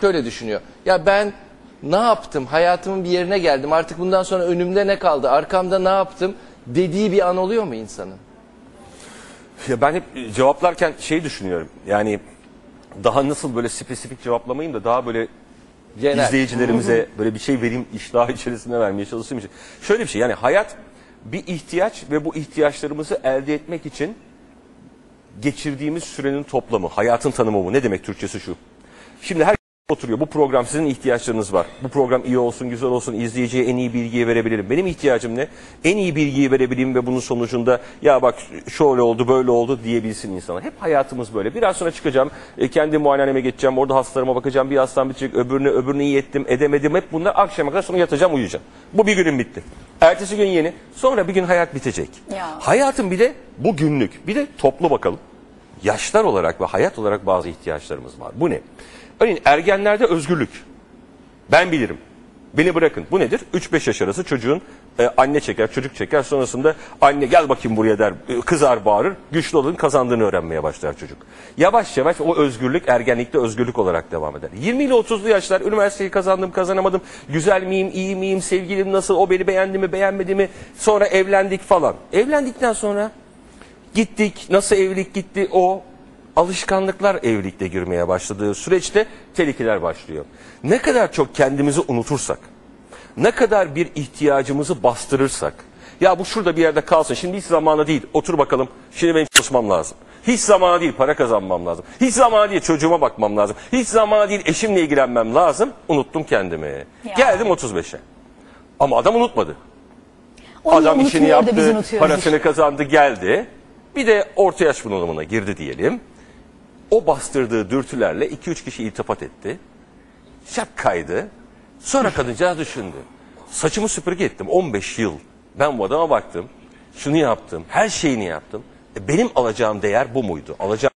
şöyle düşünüyor. Ya ben ne yaptım? Hayatımın bir yerine geldim. Artık bundan sonra önümde ne kaldı? Arkamda ne yaptım? Dediği bir an oluyor mu insanın? Ya ben hep cevaplarken şey düşünüyorum. Yani daha nasıl böyle spesifik cevaplamayayım da daha böyle Genel. izleyicilerimize böyle bir şey vereyim iştahı içerisine vermeye çalıştığım için. Şöyle bir şey yani hayat bir ihtiyaç ve bu ihtiyaçlarımızı elde etmek için geçirdiğimiz sürenin toplamı, hayatın tanımı bu. Ne demek Türkçesi şu? Şimdi her oturuyor. Bu program sizin ihtiyaçlarınız var. Bu program iyi olsun, güzel olsun, izleyiciye en iyi bilgiyi verebilirim. Benim ihtiyacım ne? En iyi bilgiyi verebileyim ve bunun sonucunda ya bak şöyle oldu, böyle oldu diyebilsin insana. Hep hayatımız böyle. Biraz sonra çıkacağım, e, kendi muayenehaneme geçeceğim, orada hastalarıma bakacağım, bir hastam bitecek, öbürünü, öbürünü iyi ettim, edemedim. Hep bunlar akşama kadar sonra yatacağım, uyuyacağım. Bu bir günüm bitti. Ertesi gün yeni, sonra bir gün hayat bitecek. Ya. Hayatın bir de bu günlük, bir de toplu bakalım yaşlar olarak ve hayat olarak bazı ihtiyaçlarımız var. Bu ne? Örneğin ergenlerde özgürlük. Ben bilirim. Beni bırakın. Bu nedir? 3-5 yaş arası çocuğun e, anne çeker, çocuk çeker. Sonrasında anne gel bakayım buraya der. e, Kızar bağırır. Güçlü olun kazandığını öğrenmeye başlar çocuk. Yavaş yavaş o özgürlük ergenlikte özgürlük olarak devam eder. 20 ile 30'lu yaşlar üniversiteyi kazandım kazanamadım. Güzel miyim iyi miyim sevgilim nasıl o beni beğendi mi beğenmedi mi. Sonra evlendik falan. Evlendikten sonra Gittik, nasıl evlilik gitti o alışkanlıklar evlilikte girmeye başladığı süreçte tehlikeler başlıyor. Ne kadar çok kendimizi unutursak, ne kadar bir ihtiyacımızı bastırırsak, ya bu şurada bir yerde kalsın, şimdi hiç zamanı değil, otur bakalım, şimdi benim çalışmam lazım. Hiç zamanı değil, para kazanmam lazım. Hiç zamanı değil, çocuğuma bakmam lazım. Hiç zamanı değil, eşimle ilgilenmem lazım. Unuttum kendimi. Ya. Geldim 35'e. Ama adam unutmadı. Onu Adam işini yaptı, parasını kazandı, geldi. Bir de orta yaş bunalımına girdi diyelim. O bastırdığı dürtülerle 2-3 kişi iltifat etti. Şak kaydı. Sonra kadıncağız düşündü. Saçımı süpürge ettim 15 yıl. Ben bu adama baktım. Şunu yaptım. Her şeyini yaptım. E, Benim alacağım değer bu muydu? Alacağım